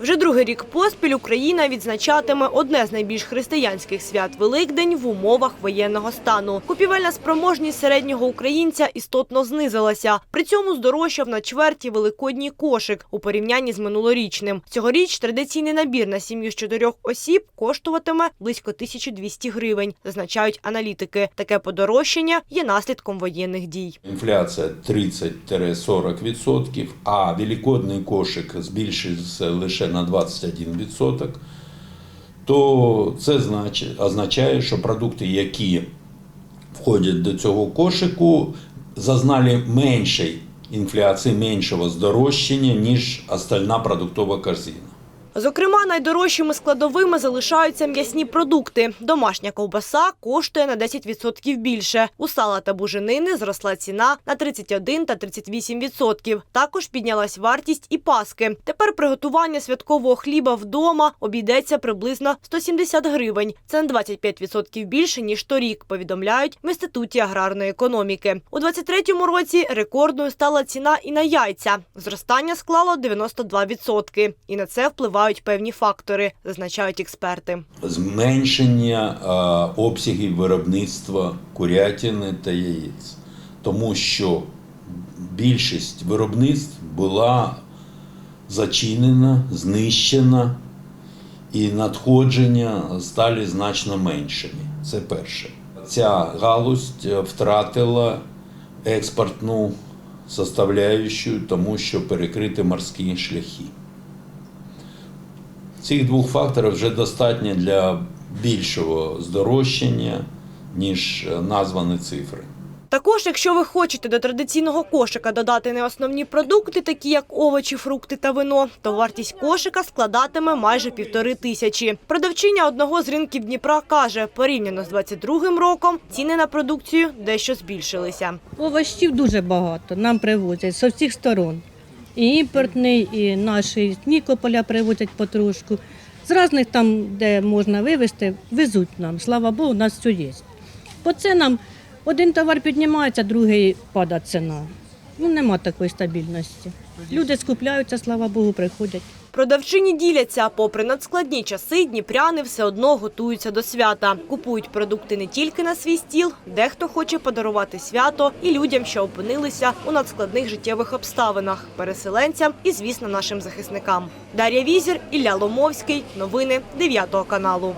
Вже другий рік поспіль Україна відзначатиме одне з найбільш християнських свят Великдень в умовах воєнного стану. Купівельна спроможність середнього українця істотно знизилася. При цьому здорожчав на чверті великодній кошик у порівнянні з минулорічним. Цьогоріч традиційний набір на сім'ю з чотирьох осіб коштуватиме близько 1200 гривень, зазначають аналітики. Таке подорожчання є наслідком воєнних дій. Інфляція 30-40%, а великодний кошик збільшився лише на 21%, то це означає, що продукти, які входять до цього кошику, зазнали меншої інфляції, меншого здорожчання, ніж остальна продуктова корзина. Зокрема, найдорожчими складовими залишаються м'ясні продукти. Домашня ковбаса коштує на 10% більше. У сала та буженини зросла ціна на 31 та 38%. Також піднялась вартість і паски. Тепер приготування святкового хліба вдома обійдеться приблизно 170 гривень. Це на 25% більше, ніж торік, повідомляють в Інституті аграрної економіки. У 23-му році рекордною стала ціна і на яйця. Зростання склало 92%. І на це впливають певні фактори, зазначають експерти. зменшення е, обсягів виробництва курятини та яєць, тому що більшість виробництв була зачинена, знищена, і надходження стали значно меншими. Це перше. Ця галузь е, втратила експортну составляющу, тому що перекриті морські шляхи. Цих двох факторів вже достатньо для більшого здорожчання, ніж е, названі цифри. Також, якщо ви хочете до традиційного кошика додати не основні продукти, такі як овочі, фрукти та вино, то вартість кошика складатиме майже півтори тисячі. Продавчиня одного з ринків Дніпра каже, порівняно з 22-м роком ціни на продукцію дещо збільшилися. Овощів дуже багато. Нам привозять з усіх сторон. І імпортний, і наші з Нікополя привозять потрошку. З різних там, де можна вивезти, везуть нам. Слава Богу, у нас все є. По ценам один товар піднімається, другий падає ціна. Ну, нема такої стабільності. Люди скупляються, слава Богу, приходять. Продавчині діляться, попри надскладні часи, дніпряни все одно готуються до свята. Купують продукти не тільки на свій стіл, дехто хоче подарувати свято і людям, що опинилися у надскладних життєвих обставинах, переселенцям і, звісно, нашим захисникам. Дар'я Візір, Ілля Ломовський. Новини 9 каналу.